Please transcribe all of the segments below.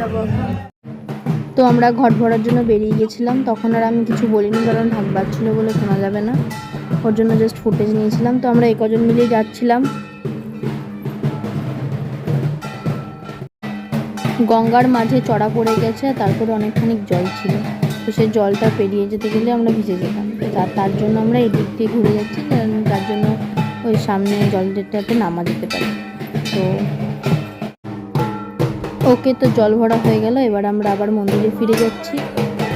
যাব। তো আমরা ঘট ভরার জন্য বেরিয়ে গেছিলাম তখন আর আমি কিছু বলিনি, কারণ ঢাক বাজছিল বলে শোনা যাবে না। ওর জন্য জাস্ট ফুটেজ নিয়েছিলাম। তো আমরা এই কজন মিলেই যাচ্ছিলাম। গঙ্গার মাঝে চড়া পড়ে গেছে, তারপরে অনেকখানি জল ছিল। তো সেই জলটা পেরিয়ে যেতে গেলে আমরা ভিজে যেতাম। তার তার জন্য আমরা এদিক দিয়ে ঘুরে যাচ্ছি যার জন্য ওই সামনে জল জলটাতে নামা যেতে পারি। তো ওকে তো জল ভরা হয়ে গেল, এবার আমরা আবার মন্দিরে ফিরে যাচ্ছি।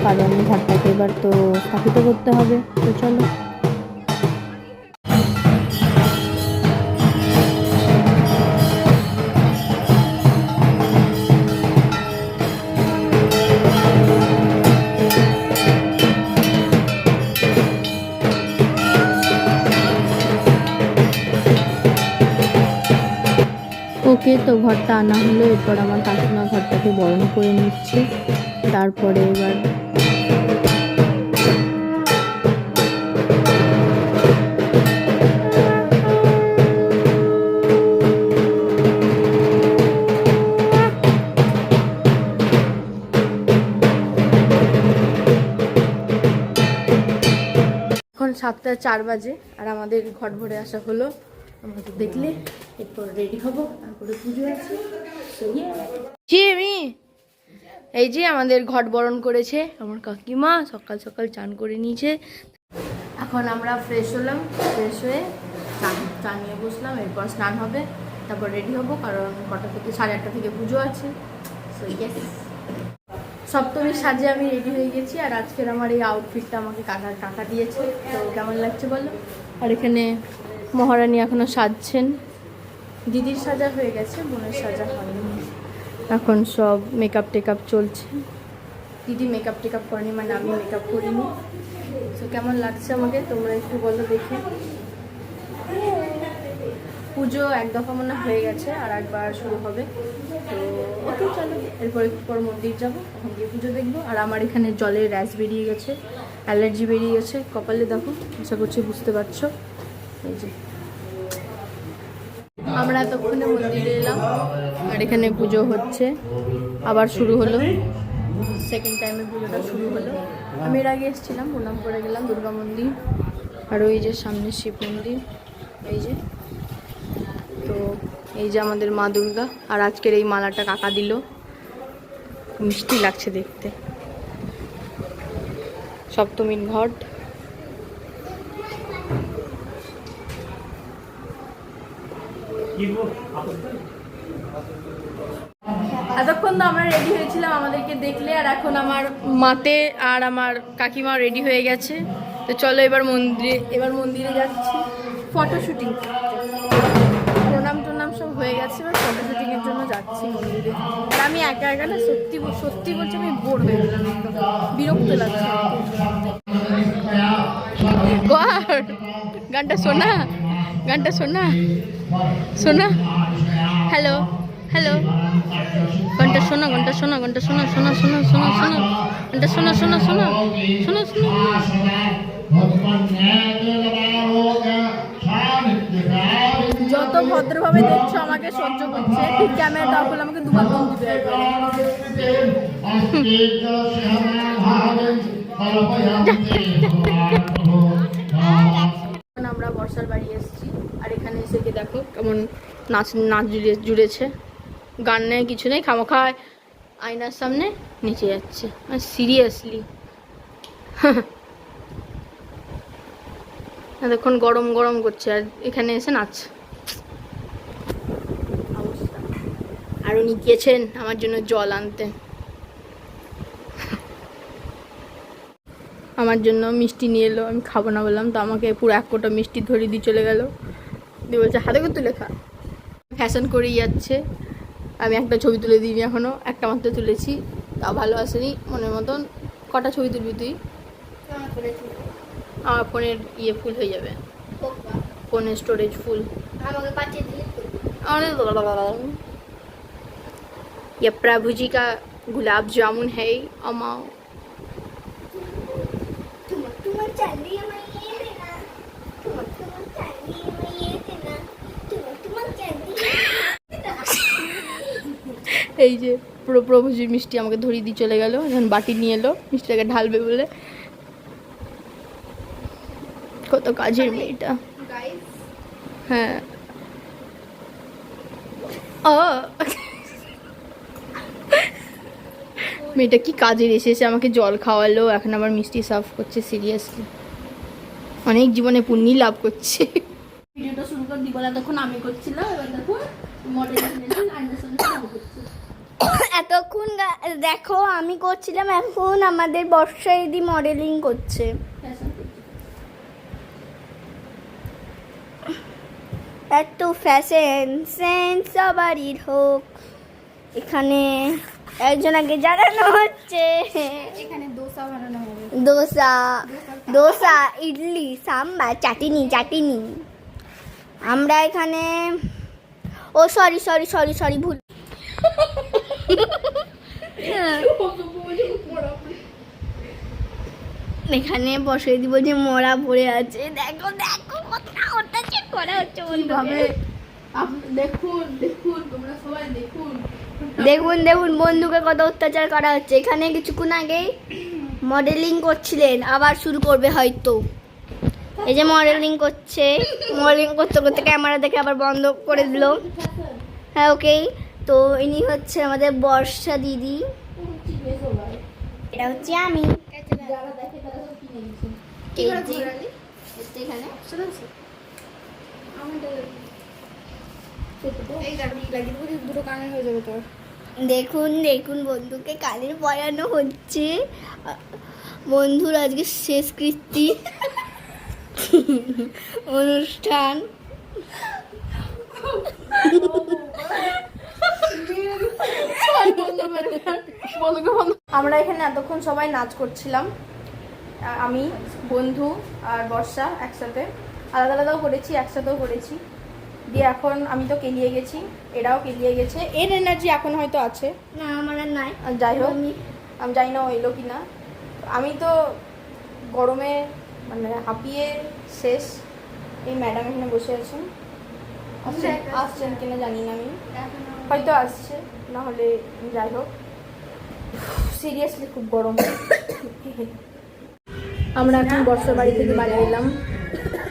কারণ ঘরটাকে এবার তো স্থাপিত করতে হবে, তো চলো। ওকে, তো ঘরটা আনা হলো। এরপর আমার কাকিমা ঘরটাকে বরণ করে নিচ্ছে। তারপরে এবার সাতটা চার বাজে আর আমাদের ঘট ভরে আসা হলো। দেখলে, এরপর রেডি হব, তারপরে পুজো আছে। এই যে আমাদের ঘট বরণ করেছে, আমার কাকিমা সকাল সকাল চান করে নিয়েছে। এখন আমরা ফ্রেশ হলাম ফ্রেশ হয়ে চান চা নিয়ে বসলাম, এরপর স্নান হবে, তারপর রেডি হব, কারণ কটা থেকে, সাড়ে আটটা থেকে পুজো আছে। সপ্তমীর সাজে আমি রেডি হয়ে গেছি, আর আজকের আমার এই আউটফিটটা আমাকে কাকা কাকা দিয়েছে। তো কেমন লাগছে বলো? আর এখানে মহারানী এখনও সাজছেন। দিদির সাজা হয়ে গেছে বোনের সাজা হয়নি। এখন সব মেকআপ টেকআপ চলছে। দিদি মেকআপ টেকআপ করেনি মানে আমি মেকআপ করিনি। তো কেমন লাগছে আমাকে? তোমরা একটু বলো দেখি। পুজো এক দফা মনে হয়ে গেছে আর একবার শুরু হবে। তো ওকে চলো এরপর একটু পর মন্দির যাব ওখান গিয়ে পুজো দেখব। আর আমার এখানে জলের র্যাশ বেরিয়ে গেছে অ্যালার্জি বেরিয়ে গেছে কপালে দেখো আশা করছি বুঝতে পারছ। আমরা এতক্ষণে মন্দিরে এলাম, আর এখানে পুজো হচ্ছে। আবার শুরু হলো। সেকেন্ড টাইমে পুজোটা শুরু হলো। আমি এর আগে এসেছিলাম প্রণাম করে গেলাম, দুর্গা মন্দির। আর ওই যে সামনে শিব মন্দির, এই যে। তো এই যে আমাদের মা দুর্গা, আর আজকের এই মালাটা কাকা দিল। মিষ্টি লাগছে দেখতে। সপ্তমীর ঘট। এতক্ষণ তো আমরা রেডি হয়েছিলাম আমাদেরকে দেখলে আর এখন আমার মাতে আর আমার কাকিমা রেডি হয়ে গেছে। তো চলো এবার মন্দিরে এবার মন্দিরে যাচ্ছি। ফটো শুটিং প্রণাম টোনাম সব হয়ে গেছে এবার ফটো শুটিংয়ের জন্য যাচ্ছি মন্দিরে। আর আমি একা একা না সত্যি সত্যি বলছি আমি বোর হয়ে গেলাম বিরক্ত লাগছে। গানটা শোনা। গানটা শোনা শোনা হ্যালো হ্যালো ঘণ্টা শোনো ঘণ্টা শোনো ঘণ্টা শোনো শোনো শোনো শোনো শোনো ঘণ্টা শোনো শোনো শোনো শোনো শোনো যত ভদ্রভাবে দেখছ আমাকে সহ্য করছে। ঠিক ক্যামেরাটা অফ আমাকে দুবার ফোন দিবে আমরা বর্ষার বাড়ি এসেছি আর এখানে এসে গিয়ে দেখো কেমন নাচ নাচ জুড়ে, জুড়েছে। গান নেই, কিছু নেই, খামোখায় আয়নার সামনে নিচে যাচ্ছে। সিরিয়াসলি এতক্ষণ গরম গরম করছে, আর এখানে এসে নাচ। আর উনি গিয়েছেন আমার জন্য জল আনতে। আমার জন্য মিষ্টি নিয়ে এলো, আমি খাব না বললাম, তো আমাকে পুরো এক কোটা মিষ্টি ধরিয়ে দিয়ে চলে গেল। দিয়ে বলছে হাতে করে তুলে খা ফ্যাশন করেই যাচ্ছে আমি একটা ছবি তুলে দিইনি এখনও একটা মাত্র তুলেছি তাও ভালো আসেনি মনের মতন কটা ছবি তুলবি তুই আমার ফোনের ইয়ে ফুল হয়ে যাবে ফোনের স্টোরেজ ফুল আমাকে পাঠিয়ে দিলে আমাদের ये प्रभु जी का गुलाब जामुन है अमाओ এই যে পুরো প্রভুজির মিষ্টি আমাকে ধরিয়ে দিয়ে চলে গেল এখন বাটি নিয়ে এলো মিষ্টিটাকে ঢালবে বলে। কত কাজের মেয়েটা। হ্যাঁ। মেয়েটা কি কাজের এসেছে আমাকে জল খাওয়ালো এখন আবার মিষ্টি সার্ভ করছে সিরিয়াসলি। অনেক জীবনে পুণ্যি লাভ করছে। ভিডিওটা শুরু করে দিবলা তখন আমি করছিলাম এবার দেখো মডেল করছে। এতক্ষণ দেখো আমি করছিলাম এখন আমাদের বর্ষা দিদি মডেলিং করছে। এত ফ্যাশন সেন্স সবারই হোক। এখানে একজন আগে জানানো হচ্ছে। এখানে দোসা বানানো হবে। দোসা দোসা ইডলি সাম্বার চাটনি চাটনি। আমরা এখানে ও সরি সরি সরি সরি ভুল এখানে বসে দিব যে মরা পড়ে আছে। দেখো দেখো কতটা অত্যাচার করা হচ্ছে কীভাবে? দেখুন দেখুন তোমরা সবাই দেখুন। দেখুন দেখুন বন্ধুকে কত অত্যাচার করা হচ্ছে। এখানে কিছুক্ষণ আগেই মডেলিং করছিলেন। আবার শুরু করবে হয়তো। এই যে মডেলিং করছে। মডেলিং করতে করতে ক্যামেরা দেখে আবার বন্ধ করে দিল। হ্যাঁ ওকেই তো ইনি হচ্ছে আমাদের বর্ষা দিদি এটা হচ্ছে আমি হয়ে দেখুন দেখুন বন্ধুকে কানের পরানো হচ্ছে বন্ধুর আজকে শেষ কৃত্তি অনুষ্ঠান আমরা এখানে এতক্ষণ সবাই নাচ করছিলাম। আমি বন্ধু আর বর্ষা একসাথে। আলাদা আলাদাও করেছি একসাথেও করেছি। দিয়ে এখন আমি তো কেলিয়ে গেছি এরাও কেলিয়ে গেছে। এর এনার্জি এখন হয়তো আছে। না আমার আর নাই। যাই হোক আমি আমি জানি না এলো কি না আমি তো গরমে মানে হাঁপিয়ে শেষ এই ম্যাডাম এখানে বসে আছেন আসছেন আসছেন কিনা জানি না আমি। হয়তো আসছে না হলে যাই হোক। সিরিয়াসলি খুব গরম। আমরা এখন বর্ষার বাড়ি থেকে বাড়ি এলাম।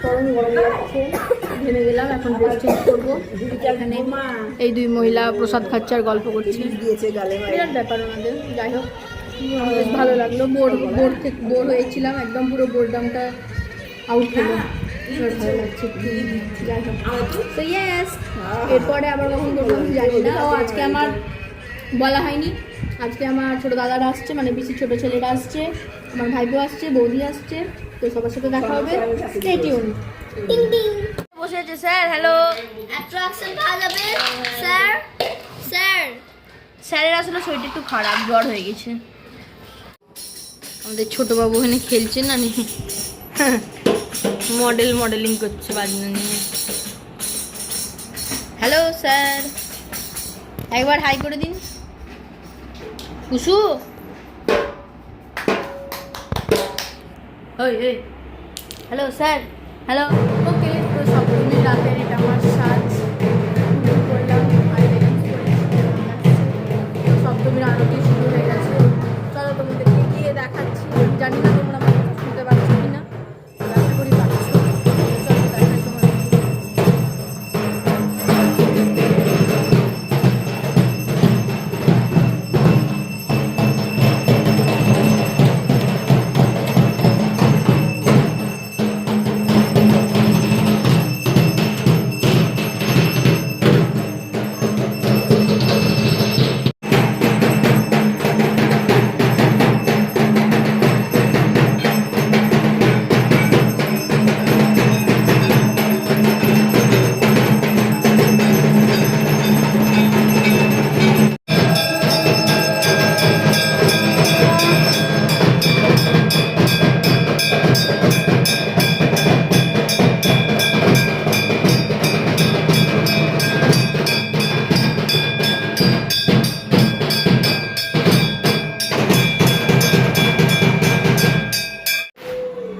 গরম গরম লাগছে। ঘেমে গেলাম এখন ড্রেস চেঞ্জ করব। এখানে এই দুই মহিলা প্রসাদ খাচ্ছে আর গল্প করছে। বিরাট ব্যাপার ওনাদের যাই হোক। বেশ ভালো লাগল। বোর বোর থেকে বোর হয়েছিলাম। একদম পুরো বোরডামটা আউট হলো। ভালো লাগছে যাই হোক তো ইয়েস এরপরে আবার কখন করব আমি জানি না। ও আজকে আমার বলা হয়নি। আজকে আমার ছোটো দাদারা আসছে মানে বেশি ছোটো ছেলেরা আসছে আমার ভাইপো আসছে বৌদি আসছে তো সবার সাথে দেখা হবে। স্টে টিউন টিং টিং বসে আছে sir hello attraction sir sir. স্যারের আসলে শরীরটা একটু খারাপ জ্বর হয়ে গেছে। আমাদের ছোট বাবু ওখানে খেলছে না নি? মডেল মডেলিং করছে বাজনা নিয়ে। হ্যালো স্যার একবার হাই করে দিন। কুসু? হ্যালো স্যার হ্যালো ওকে তো সপ্তমী রাতের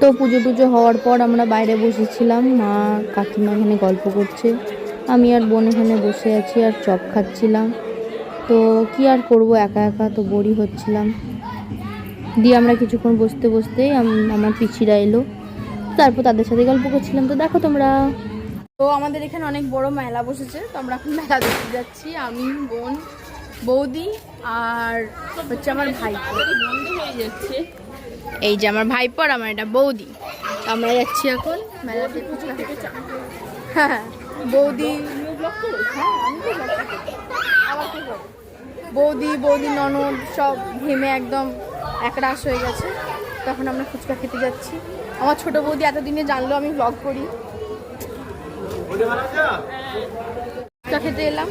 তো পুজো টুজো হওয়ার পর আমরা বাইরে বসেছিলাম। মা কাকিমা এখানে গল্প করছে। আমি আর বোন এখানে বসে আছি আর চপ খাচ্ছিলাম। তো কি আর করব একা একা তো বড়ি হচ্ছিলাম। দিয়ে আমরা কিছুক্ষণ বসতে বসতেই আমার পিছিরা এলো। তারপর তাদের সাথে গল্প করছিলাম। তো দেখো তোমরা। তো আমাদের এখানে অনেক বড় মেলা বসেছে। তো আমরা এখন মেলা দেখতে যাচ্ছি। আমি বোন বৌদি আর হচ্ছে আমার ভাই। বন্ধ হয়ে যাচ্ছে। এই যে আমার ভাইপো আর আমার এটা বৌদি। আমরা যাচ্ছি এখন হ্যাঁ বৌদি? বৌদি বৌদি, ননদ সব ঘেমে একদম একরাশ হয়ে গেছে। তখন আমরা ফুচকা খেতে যাচ্ছি। আমার ছোট বৌদি এতদিনে জানলো আমি ব্লগ করি। ফুচকা খেতে এলাম।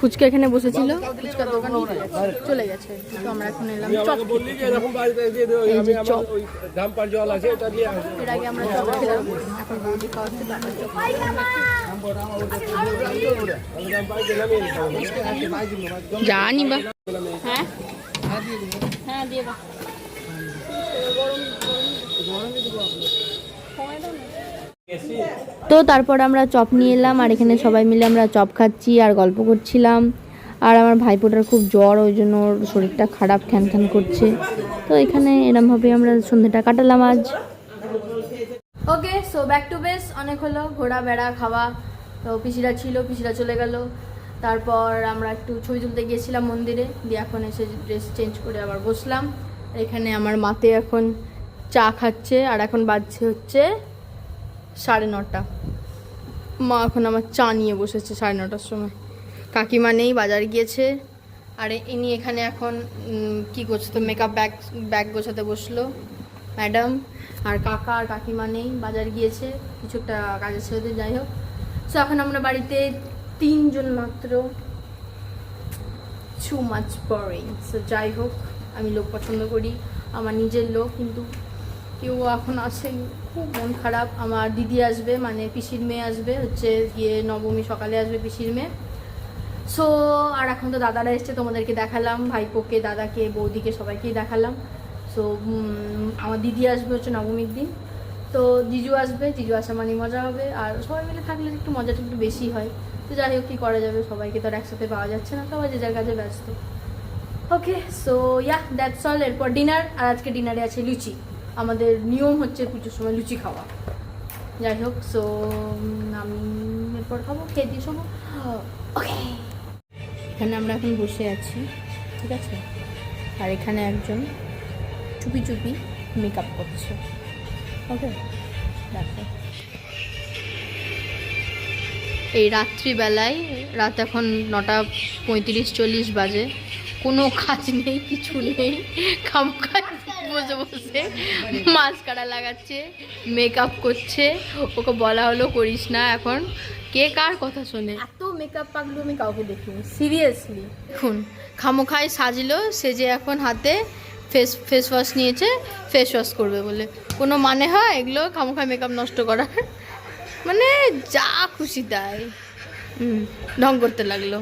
ফুচকা এখানে বসেছিল। ফুচকার দোকান চলে গেছে। তো আমরা এখন এলাম জানি বা। হ্যাঁ? হ্যাঁ দিয়ে দাও। তো তারপর আমরা চপ নিয়ে এলাম, আর এখানে সবাই মিলে আমরা চপ খাচ্ছি আর গল্প করছিলাম। আর আমার ভাইপোটার খুব জ্বর, ওই জন্য ওর শরীরটা খারাপ, খ্যান খ্যান করছে। তো এখানে এরমভাবে আমরা সন্ধ্যেটা কাটালাম আজ। Okay so back to base অনেক হলো, ঘোরা, বেড়া, খাওয়া। তো পিসিরা ছিল, পিসিরা চলে গেল। তারপর আমরা একটু ছবি তুলতে গিয়েছিলাম মন্দিরে, দিয়ে এখন এসে ড্রেস চেঞ্জ করে আবার বসলাম। এখানে আমার মাতে এখন চা খাচ্ছে, আর এখন বাজছে হচ্ছে সাড়ে নটা। মা এখন আমার চা নিয়ে বসেছে সাড়ে নটার সময়। কাকিমা নেই, বাজার গিয়েছে। আর ইনি এখানে এখন কি করছে তো মেকআপ ব্যাগ ব্যাগ গোছাতে বসল। ম্যাডাম আর কাকা আর কাকিমা নেই, বাজার গিয়েছে। কিছু একটা কাজের ছেলেদের যাই হোক। সো এখন আমরা বাড়িতে তিনজন মাত্র। টু মাছ বোরিং সো যাই হোক, আমি লোক পছন্দ করি। আমার নিজের লোক, কিন্তু কেউ এখন আসেনি খুব মন খারাপ। আমার দিদি আসবে মানে পিসির মেয়ে আসবে, হচ্ছে গিয়ে নবমী সকালে আসবে পিসির মেয়ে। সো আর এখন তো দাদারা এসছে, তোমাদেরকে দেখালাম, ভাইপোকে, দাদাকে, বৌদিকে, সবাইকেই দেখালাম। সো আমার দিদি আসবে হচ্ছে নবমীর দিন। তো জিজু আসবে, জিজু আসা মানে মজা হবে। আর সবাই মিলে থাকলে একটু মজাটা একটু বেশি হয়। তো যাই হোক, কী করা যাবে? সবাইকে তো আর একসাথে পাওয়া যাচ্ছে না। সবাই যে যার কাজে ব্যস্ত। Okay so yeah that's all এরপর ডিনার আর আজকে ডিনারে আছে লুচি। আমাদের নিয়ম হচ্ছে পুজোর সময় লুচি খাওয়া। যাই হোক সো আমি এরপর খাব, খেয়ে দিয়ে শোবো। ওকে এখানে আমরা এখন বসে আছি, ঠিক আছে? আর এখানে একজন চুপি চুপি মেকআপ করছে। ওকে দেখো। এই রাত্রিবেলায়, রাত এখন নটা পঁয়ত্রিশ চল্লিশ বাজে। কোনো কাজ নেই কিছু নেই। খামখাজ বসে বসে মাস্কারা লাগাচ্ছে মেকআপ করছে। ওকে বলা হলো করিস না এখন। কে কার কথা শোনে? এত মেকআপ পাগলু আমি কাউকে দেখিনি সিরিয়াসলি দেখুন খামোখায় সাজলো সেজে এখন হাতে ফেস ফেস ওয়াশ নিয়েছে ফেস ওয়াশ করবে বলে। কোনো মানে হয় এগুলো খামোখায় মেকআপ নষ্ট করার? মানে যা খুশি তাই। হুম ঢং করতে লাগল।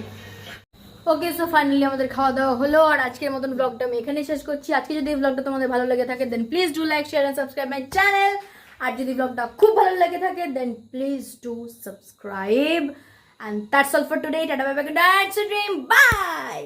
ওকে সো ফাইনালি আমাদের খাওয়া দাওয়া হলো, আর আজকের মতন ব্লগটা আমি এখানেই শেষ করছি। আজকে যদি ব্লগটা তোমাদের ভালো লেগে থাকে then please do like share and subscribe my channel আর যদি ব্লগটা খুব ভালো লেগে থাকে then please do subscribe and that's all for today tata bye bye dream bye